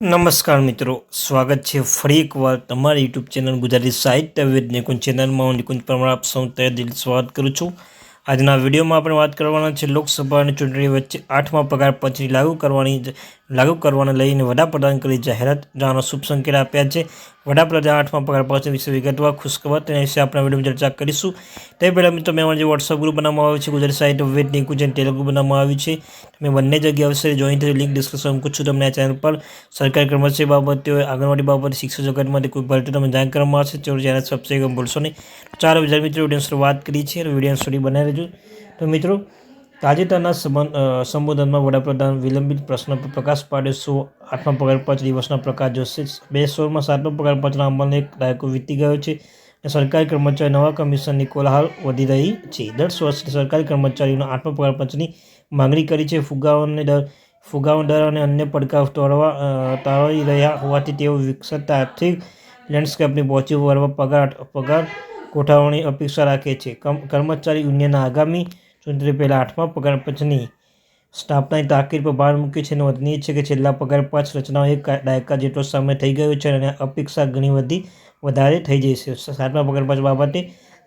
નમસ્કાર મિત્રો, સ્વાગત છે ફરી એકવાર તમારી યુટ્યુબ ચેનલ ગુજરાતી સાહિત્ય વિદ નિકુંજ ચેનલમાં. હું નિકુંજ પરમાર, આપ સૌ તહે દિલ સ્વાગત કરું છું. આજના વિડીયોમાં આપણે વાત કરવાના છે લોકસભા અને ચૂંટણી વચ્ચે આઠમા પગાર પંચની લાગુ કરવાની. લાગુ કરવાને લઈને વડાપ્રધાન કરી જાહેરાત. જાણો શુભ સંકેત આપ્યા છે. વડાપ્રધાન આઠમા પગાર પાંચ વિશે વિગતવાર ખુશખબર તેના વિશે આપણે વીડિયો ચર્ચા કરીશું. તે પહેલાં મિત્રો, મેં જે વોટ્સઅપ ગ્રુપ બનાવવામાં આવ્યું છે, ગુજરાતી સાહિત્ય વિદ નિકુંજ ટેલિગ્રુપ બનાવવામાં આવ્યું છે. તમે બંને જગ્યા અવશ્ય જોઈન થઈ લિંક ડિસ્કશન મૂકું છું તમને આ ચેનલ પર. સરકારી કર્મચારી બાબતે આંગણવાડી બાબતે શિક્ષણ જગતમાંથી કોઈ ભરતી તમે જાણ કરવામાં આવશે, તો ચેનલ સબસ્ક્રાઈબ ભૂલશો નહીં. ચાલો વિદ્યાર્થી મિત્રો વીડિયો શરૂઆત કરી છે વીડિયો સ્ટોરી બનાવી રહેજો તો મિત્રો તાજેતરના સંબોધનમાં વડાપ્રધાન વિલંબિત પ્રશ્ન પર પ્રકાશ પાડ્યો. સો આઠમા પગાર પાંચ દિવસના પ્રકાશ જોશે. બે સોળમાં સાતમા પગાર પાંચના અમલને એક દાયકો વીતી ગયો છે અને સરકારી કર્મચારી નવા કમિશનની કોલાહલ વધી રહી છે. દસ વર્ષથી સરકારી કર્મચારીઓનો આઠમા પાંચની માંગણી કરી છે. ફુગાઓને દર ફુગાઓ દર અને અન્ય પડકાર તોડવા તાળી રહ્યા હોવાથી તેઓ વિકસતા આર્થિક લેન્ડસ્કેપને પહોંચી વળવા પગાર પગાર ગોઠવણી અપેક્ષા રાખે છે. કર્મચારી યુનિયનના આગામી ચૂંટણી પહેલાં આઠમા પગાર પંચની સ્થાપનાની તાકીદ પર ભાર મૂક્યો છે નોંધનીય છે કે છેલ્લા પગાર પાંચ રચનાઓ એક દાયકા જેટલો સમય થઈ ગયો છે અને અપેક્ષા ઘણી બધી વધારે થઈ જશે સાતમા પગાર પાંચ બાબતે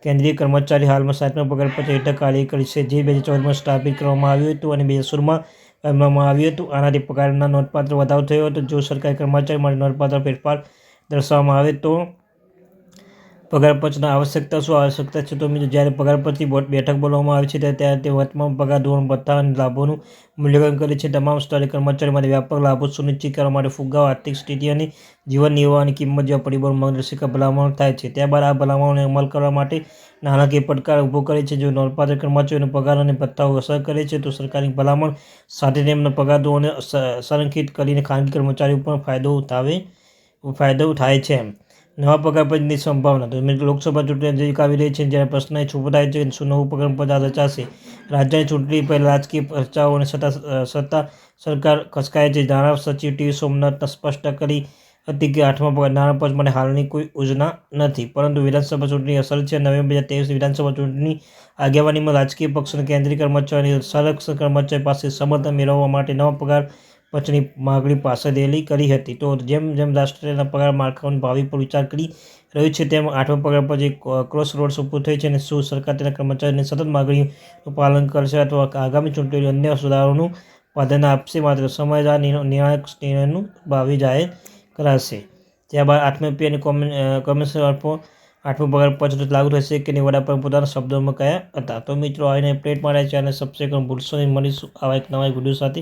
કેન્દ્રીય કર્મચારી હાલમાં સાતમા પગારપંચ હેઠળ કાર્ય કરી છે, જે બે હજાર ચૌદમાં સ્થાપિત કરવામાં આવ્યું હતું અને બે હજાર સોળમાં કરવામાં આવ્યું હતું. આનાથી પગારના નોંધપાત્ર વધારો થયો હતો. જો સરકારી કર્મચારી માટે નોંધપાત્ર ફેરફાર દર્શાવવામાં આવે તો પગાર પંચના આવશ્યકતા શું આવશ્યકતા છે? તો મિત્રો, જ્યારે પરથી બેઠક બોલવામાં આવે છે, ત્યારે તે વર્તમાન પગાર ધોરણ ભથ્થા અને લાભોનું મૂલ્યાંકન કરે છે. તમામ સ્તરે કર્મચારી માટે વ્યાપક લાભો સુનિશ્ચિત કરવા માટે ફુગાવ, આર્થિક સ્થિતિ અને જીવન નિર્વાહની કિંમત જેવા પરિબળ માર્ગદર્શિકા ભલામણ થાય છે. ત્યારબાદ આ ભલામણોને અમલ કરવા માટે નાણાકીય પડકાર ઊભો કરે છે. જો નોંધપાત્ર કર્મચારીઓને પગાર અને ભથ્થાઓ અસર કરે છે, તો સરકારની ભલામણ સાથે તેમના પગાર ધોરણને સંરક્ષિત કરીને ખાનગી કર્મચારીઓ પણ ફાયદો ઉઠાવે, ફાયદો થાય છે. નવા પગાર સંભાવના. તો લોકસભા ચૂંટણી નજીક આવી રહી છે, જ્યારે પ્રશ્ન એ ઊભો છે શું નવું પગાર પંચ રચાશે રાજ્યની ચૂંટણી પહેલાં રાજકીય ચર્ચાઓ અને સત્તા સત્તા સરકાર ખસકાય છે. નાણાં સચિવ ટી. સોમનાથ સ્પષ્ટ કરી હતી કે આઠમા પગાર નાણાં પંચ માટે હાલની કોઈ યોજના નથી. પરંતુ વિધાનસભા ચૂંટણી અસર છે. નવેમ્બર બે હજાર ત્રેવીસ વિધાનસભા ચૂંટણી આગેવાનીમાં રાજકીય પક્ષ અને કેન્દ્રીય કર્મચારી સંરક્ષણ કર્મચારી પાસે સમર્થન મેળવવા માટે નવા પગાર પંચની માગણી પાસેલી કરી હતી. તો જેમ જેમ રાષ્ટ્રીય પગાર માળખાઓની ભાવિ પર વિચાર કરી રહ્યું છે, તેમ આઠમા પગાર પર જે ક્રોસ રોડ્સ ઊભું થઈ છે અને શું સરકાર તેના કર્મચારીઓની સતત માગણીનું પાલન કરશે અથવા આગામી ચૂંટણીઓ અન્ય સુધારાઓનું પ્રાધાન્ય આપશે, માત્ર સમય નિર્ણાયક નિર્ણયનું ભાવિ જાહેર કરાશે. ત્યારબાદ આઠમી પી અને કમિશનર આઠમો પગાર પંચ લાગુ થશે કે નહીં, વડાપ્રધાન પોતાના શબ્દોમાં કયા હતા. તો મિત્રો, આવીને પ્લેટ માટે છે સબસ્ક્રાઈબ સબસે ભૂલશો નહીં. મળીશું આવા એક નવા વીડિયો સાથે.